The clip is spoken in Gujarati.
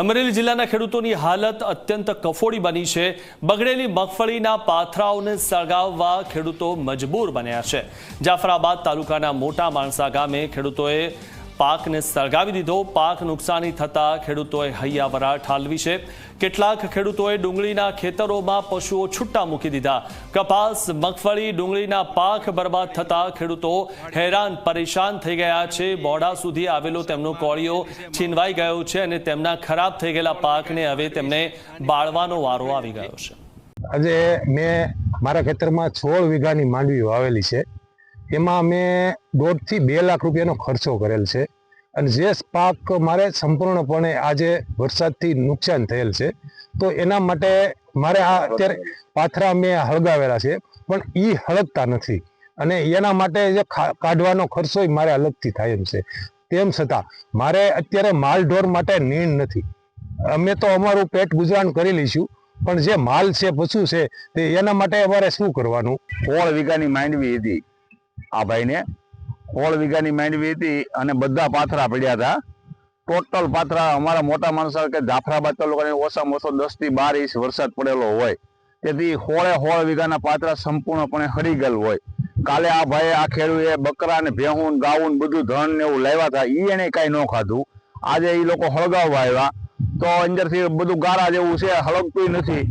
અમરેલી જિલ્લાના ખેડૂતોની હાલત અત્યંત કફોડી બની છે. બગડેલી મગફળીના પાથરાઓને સળગાવવા ખેડૂતો મજબૂર બન્યા છે. જાફરાબાદ તાલુકાના મોટા માણસા ગામે ખેડૂતોએ પાકને સળગાવી દીધો. પાક નુકસાની થતા ખેડૂતોએ હૈયાવરા ઠાલવી છે. કેટલાક ખેડૂતોએ ડુંગળીના ખેતરોમાં પશુઓ છૂટા મૂકી દીધા. કપાસ, મગફળી, ડુંગળીના પાક બરબાદ થતા ખેડૂતો હેરાન પરેશાન થઈ ગયા છે. બોડા સુધી આવેલો તેમનો કોળીઓ છીનવાઈ ગયો છે અને તેમના ખરાબ થઈ ગયેલા પાકને હવે તેમને બાળવાનો વારો આવી ગયો છે. આજે મેં મારા ખેતરમાં સોળ વીઘાની માંડવી વાવેલી છે. એમાં મેં દોઢથી બે લાખ રૂપિયાનો ખર્ચો કરેલ છે. અને જે પાક મારે સંપૂર્ણપણે આજે વરસાદથી નુકસાન થયેલ છે. તો એના માટે મારે આ અત્યારે પાથરા મેં હળગાવેલા છે. પણ એ હળગતા નથી. અને એના માટે જે કાઢવાનો ખર્ચો મારે અલગથી થાય એમ છે. તેમ છતાં મારે અત્યારે માલ ઢોર માટે નીણ નથી. અમે તો અમારું પેટ ગુજરાન કરી લઈશું. પણ જે માલ છે, પશુ છે, તે એના માટે અમારે શું કરવાનું? સોળ વીઘાની માંડવી હતી. આ ભાઈને સોળ વીઘાની માંડવી હતી અને બધા પાથરા પડ્યા હતા. ટોટલ પાથરા અમારા મોટા માણસો કે જાફરાબાદ તાલુકાની ઓછામાં ઓછો દસથી બાર ઇંચ વરસાદ પડેલો હોય. તેથી હોળે હોળ વીઘાના પાથરા સંપૂર્ણપણે હળી ગયેલ હોય. કાલે આ ભાઈ આ ખેડૂએ બકરા ને ભેહું, ગાઉન, બધું ધન ને એવું લાવ્યા હતા. એ એને કઈ ન ખાધું. આજે એ લોકો હળગાવવા આવ્યા. તો અંદરથી બધું ગારા જેવું છે, હળગતું નથી.